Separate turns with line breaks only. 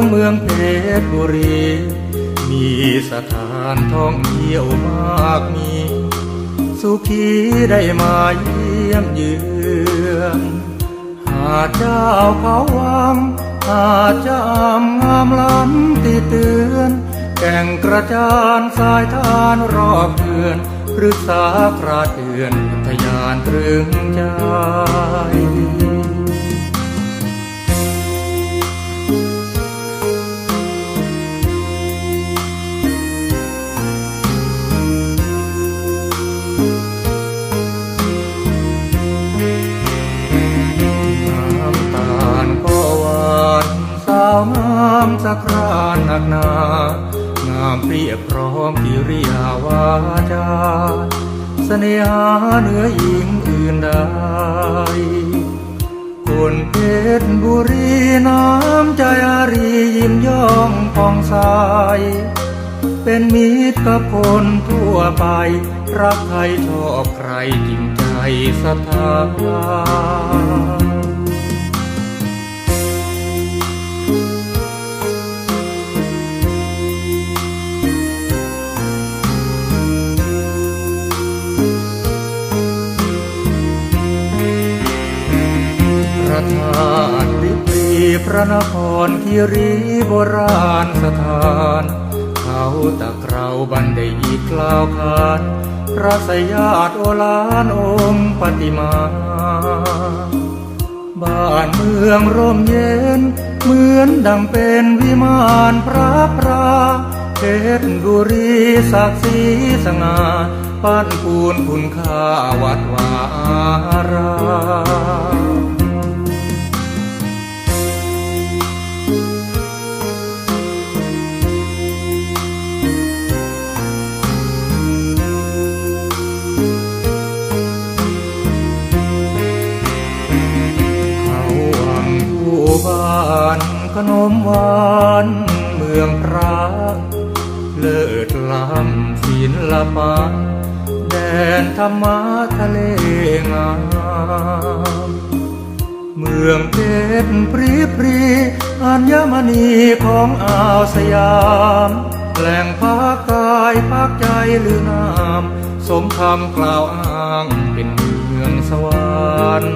เรืองเมืองเพชรบุรี มีสถานท่องเที่ยวมากมี สุขีได้มาเยี่ยมเยือนหาดเจ้าเขาวังหาดเจ้ามงามล้ำติเตือน แก่งกระจานสายทานรอบเดือนพฤกษาคราเดือนอุทยานตรึงใจ สักรานหนักหนา งามเปรียบพร้อมกิริยาวาจาเสน่หาเหนือหญิงอื่นใดคนเพชรบุรีน้ำใจอารียิ้มย่องปองใสเป็นมิตรกับคนทั่วไป รักใครชอบใครจริงใจศรัทธา พระนครคีรีโบราณสถาน เขาตะเกราบันไดอีกกล่าวขานพระสยาดโอฬารองค์ปฏิมา บ้านเมืองร่มเย็น เหมือนดังเป็นวิมานพระพราเพชรบุรีศักดิ์ศรีสง่าปั้นปูนคุณค่าวัดวาอาราม ขนมหวานเมืองพระเลิศล้ำศิลปะแดนธรรมะทะเลงามเมืองเพชรปรีปรีอัญมณีของอ่าวสยาม แหล่งพักกายพักใจหรือนาม สมคำกล่าวอ้างเป็นเมืองสวรรค์